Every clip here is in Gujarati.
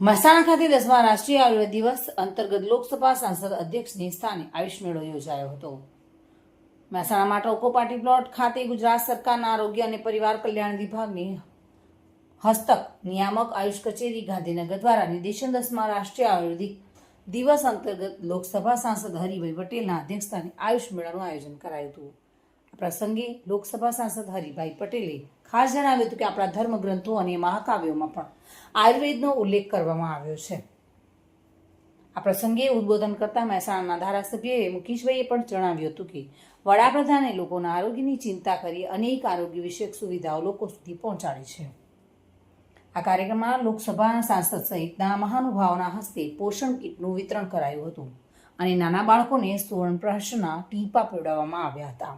મહેસાણા ખાતે દસમા રાષ્ટ્રીય આયુર્વેદ દિવસ અંતર્ગત લોકસભા સાંસદ અધ્યક્ષની સ્થાને આયુષ મેળો યોજાયો હતો. મહેસાણામાં ટોકો પાર્ટી પ્લોટ ખાતે ગુજરાત સરકારના આરોગ્ય અને પરિવાર કલ્યાણ વિભાગની હસ્તક નિયામક આયુષ કચેરી ગાંધીનગર દ્વારા નિર્દેશન દસમા રાષ્ટ્રીય આયુર્વેદિક દિવસ અંતર્ગત લોકસભા સાંસદ હરિભાઈ પટેલના અધ્યક્ષસ્થાને આયુષ મેળાનું આયોજન કરાયું હતું. પ્રસંગે લોકસભા સાંસદ હરિભાઈ પટેલે ખાસ જણાવ્યું હતું કે આપણા ધર્મગ્રંથો અને મહાકાવ્યોમાં પણ આયુર્વેદનો ઉલ્લેખ કરવામાં આવ્યો છે. આ પ્રસંગે ઉદ્બોધન કરતા મહેસાણાના ધારાસભ્ય મુકેશભાઈએ પણ જણાવ્યું હતું કે વડાપ્રધાને લોકોના આરોગ્યની ચિંતા કરી અનેક આરોગ્ય વિષયક સુવિધાઓ લોકો સુધી પહોંચાડી છે. આ કાર્યક્રમમાં લોકસભાના સાંસદ સહિતના મહાનુભાવોના હસ્તે પોષણ કીટનું વિતરણ કરાયું હતું અને નાના બાળકોને સુવર્ણ સુવર્ણપ્રાશના ટીપા પીવડાવવામાં આવ્યા હતા.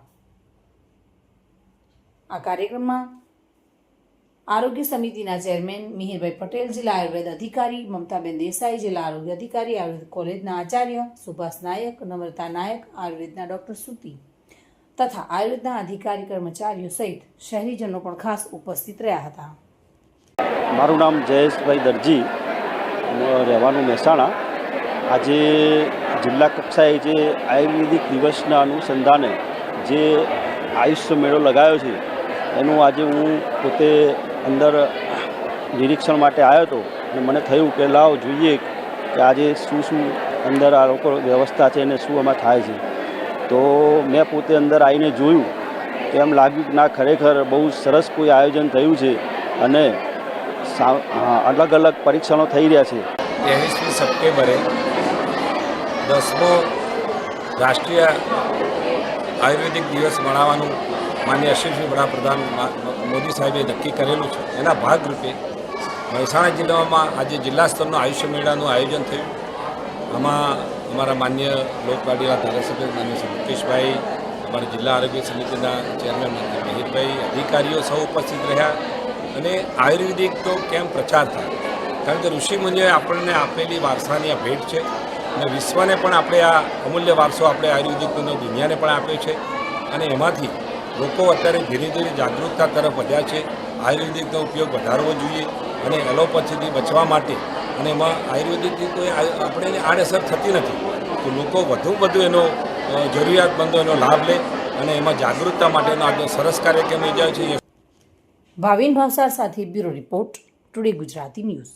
આ કાર્યક્રમમાં આરોગ્ય સમિતિના ચેરમેન મિહિરભાઈ પટેલ, જિલ્લા આયુર્વેદ અધિકારી મમતાબેન દેસાઈ, જિલ્લા આરોગ્ય અધિકારી આયુર્વેદ કોલેજના આચાર્ય સુભાષ નાયક, નમ્રતા નાયક, આયુર્વેદના ડૉક્ટર સુતી તથા આયુર્વેદના અધિકારી કર્મચારીઓ સહિત શહેરીજનો પણ ખાસ ઉપસ્થિત રહ્યા હતા. મારું નામ જયેશભાઈ દરજી રહેવાનું મહેસાણા. આજે જિલ્લા કક્ષાએ જે આયુર્વેદિક દિવસના અનુસંધાને જે આયુષ્ય મેળો લગાવ્યો છે એનું આજે હું પોતે અંદર નિરીક્ષણ માટે આવ્યો હતો અને મને થયું કે લાવ જોઈએ કે આજે શું શું અંદર આ લોકો વ્યવસ્થા છે અને શું એમાં થાય છે. તો મેં પોતે અંદર આવીને જોયું કે એમ લાગ્યું કે ના, ખરેખર બહુ સરસ કોઈ આયોજન થયું છે અને અલગ અલગ પરીક્ષણો થઈ રહ્યા છે. ત્રેવીસમી સપ્ટેમ્બરે દસમો રાષ્ટ્રીય આયુર્વેદિક દિવસ મનાવવાનું માન્ય યશસ્વી વડાપ્રધાન મોદી સાહેબે નક્કી કરેલું છે. એના ભાગરૂપે મહેસાણા જિલ્લામાં આજે જિલ્લા સ્તરનો આયુષ્ય મેળાનું આયોજન થયું. આમાં અમારા માન્ય લોકવાડીના ધારાસભ્ય માન્ય શ્રી મુકેશભાઈ, અમારા જિલ્લા આરોગ્ય સમિતિના ચેરમેન મિહિરભાઈ અધિકારીઓ સૌ ઉપસ્થિત રહ્યા અને આયુર્વેદિક તો કેમ પ્રચાર થાય? કારણ કે ઋષિમુનિએ આપણને આપેલી વારસાની આ ભેટ છે અને વિશ્વને પણ આપણે આ અમૂલ્ય વારસો આપણે આયુર્વેદિકનો દુનિયાને પણ આપ્યો છે અને એમાંથી લોકો અત્યારે ધીરે ધીરે જાગૃતતા તરફ વધ્યા છે. આયુર્વેદિકનો ઉપયોગ વધારવો જોઈએ અને એલોપેથીથી બચવા માટે અને એમાં આયુર્વેદિકથી કોઈ આપણે આડઅસર થતી નથી. તો લોકો વધુ વધુ એનો જરૂરિયાતમંદો એનો લાભ લે અને એમાં જાગૃતતા માટેનો આજનો સરસ કાર્યક્રમ યોજાયો છે. ભાવિન ભાવસાર સાથે bureau report, today Gujarati news.